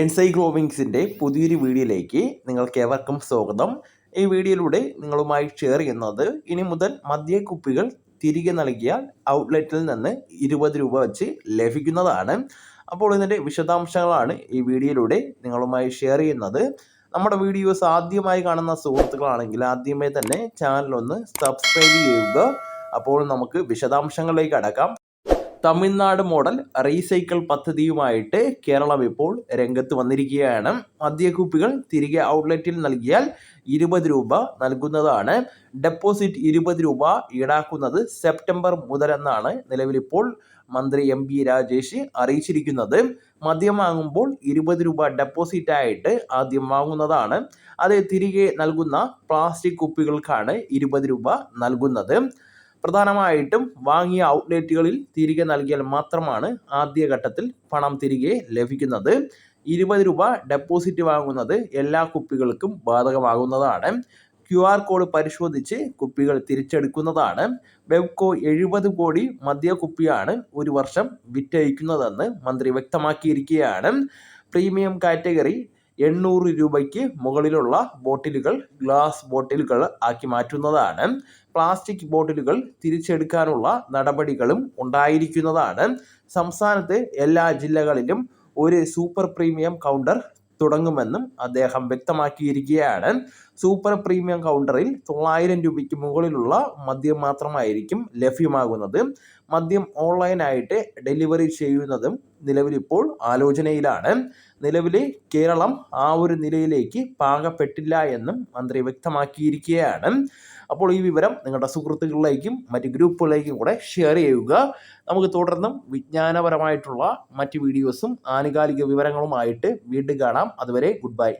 എൻസൈക്ലോവിങ്സിന്റെ പുതിയൊരു വീഡിയോയിലേക്ക് നിങ്ങൾക്ക് ഏവർക്കും സ്വാഗതം. ഈ വീഡിയോയിലൂടെ നിങ്ങളുമായി ഷെയർ ചെയ്യുന്നത് ഇനി മുതൽ മദ്യക്കുപ്പികൾ തിരികെ നൽകിയാൽ ഔട്ട്ലെറ്റിൽ നിന്ന് ഇരുപത് രൂപ വെച്ച് ലഭിക്കുന്നതാണ്. അപ്പോൾ ഇതിന്റെ വിശദാംശങ്ങളാണ് ഈ വീഡിയോയിലൂടെ നിങ്ങളുമായി ഷെയർ ചെയ്യുന്നത്. നമ്മുടെ വീഡിയോസ് ആദ്യമായി കാണുന്ന സുഹൃത്തുക്കളാണെങ്കിൽ ആദ്യമേ തന്നെ ചാനലൊന്ന് സബ്സ്ക്രൈബ് ചെയ്യുക. അപ്പോൾ നമുക്ക് വിശദാംശങ്ങളിലേക്ക് അടക്കാം. തമിഴ്നാട് മോഡൽ റീസൈക്കിൾ പദ്ധതിയുമായിട്ട് കേരളം ഇപ്പോൾ രംഗത്ത് വന്നിരിക്കുകയാണ്. മദ്യക്കുപ്പികൾ തിരികെ ഔട്ട്ലെറ്റിൽ നൽകിയാൽ ഇരുപത് രൂപ നൽകുന്നതാണ്. ഡെപ്പോസിറ്റ് ഇരുപത് രൂപ ഈടാക്കുന്നത് സെപ്റ്റംബർ മുതലെന്നാണ് നിലവിലിപ്പോൾ മന്ത്രി എം പി രാജേഷ് അറിയിച്ചിരിക്കുന്നത്. മദ്യം വാങ്ങുമ്പോൾ ഇരുപത് രൂപ ഡെപ്പോസിറ്റ് ആയിട്ട് ആദ്യം വാങ്ങുന്നതാണ്. അത് തിരികെ നൽകുന്ന പ്ലാസ്റ്റിക് കുപ്പികൾക്കാണ് ഇരുപത് രൂപ നൽകുന്നത്. പ്രധാനമായിട്ടും വാങ്ങിയ ഔട്ട്ലെറ്റുകളിൽ തിരികെ നൽകിയാൽ മാത്രമാണ് ആദ്യഘട്ടത്തിൽ പണം തിരികെ ലഭിക്കുന്നത്. ഇരുപത് രൂപ ഡെപ്പോസിറ്റ് വാങ്ങുന്നത് എല്ലാ കുപ്പികൾക്കും ബാധകമാകുന്നതാണ്. ക്യു ആർ കോഡ് പരിശോധിച്ച് കുപ്പികൾ തിരിച്ചെടുക്കുന്നതാണ്. വെബ്കോ എഴുപത് കോടി മദ്യ കുപ്പിയാണ് ഒരു വർഷം വിറ്റഴിക്കുന്നതെന്ന് മന്ത്രി വ്യക്തമാക്കിയിരിക്കുകയാണ്. പ്രീമിയം കാറ്റഗറി എണ്ണൂറ് രൂപയ്ക്ക് മുകളിലുള്ള ബോട്ടിലുകൾ ഗ്ലാസ് ബോട്ടിലുകൾ ആക്കി മാറ്റുന്നതാണ്. പ്ലാസ്റ്റിക് ബോട്ടിലുകൾ തിരിച്ചെടുക്കാനുള്ള നടപടികളും ഉണ്ടായിരിക്കുന്നതാണ്. സംസ്ഥാനത്തെ എല്ലാ ജില്ലകളിലും ഒരു സൂപ്പർ പ്രീമിയം കൗണ്ടർ തുടങ്ങുമെന്നും അദ്ദേഹം വ്യക്തമാക്കിയിരിക്കുകയാണ്. സൂപ്പർ പ്രീമിയം കൗണ്ടറിൽ തൊള്ളായിരം രൂപയ്ക്ക് മുകളിലുള്ള മദ്യം മാത്രമായിരിക്കും ലഭ്യമാകുന്നത്. മദ്യം ഓൺലൈനായിട്ട് ഡെലിവറി ചെയ്യുന്നതും നിലവിലിപ്പോൾ ആലോചനയിലാണ്. നിലവിൽ കേരളം ആ ഒരു നിലയിലേക്ക് പാകപ്പെട്ടില്ല എന്നും മന്ത്രി വ്യക്തമാക്കിയിരിക്കുകയാണ്. അപ്പോൾ ഈ വിവരം നിങ്ങളുടെ സുഹൃത്തുക്കളിലേക്കും മറ്റ് ഗ്രൂപ്പുകളിലേക്കും കൂടെ ഷെയർ ചെയ്യുക. നമുക്ക് തുടർന്നും വിജ്ഞാനപരമായിട്ടുള്ള മറ്റ് വീഡിയോസും ആനുകാലിക വിവരങ്ങളുമായിട്ട് വീണ്ടും കാണാം. അതുവരെ ഗുഡ് ബൈ.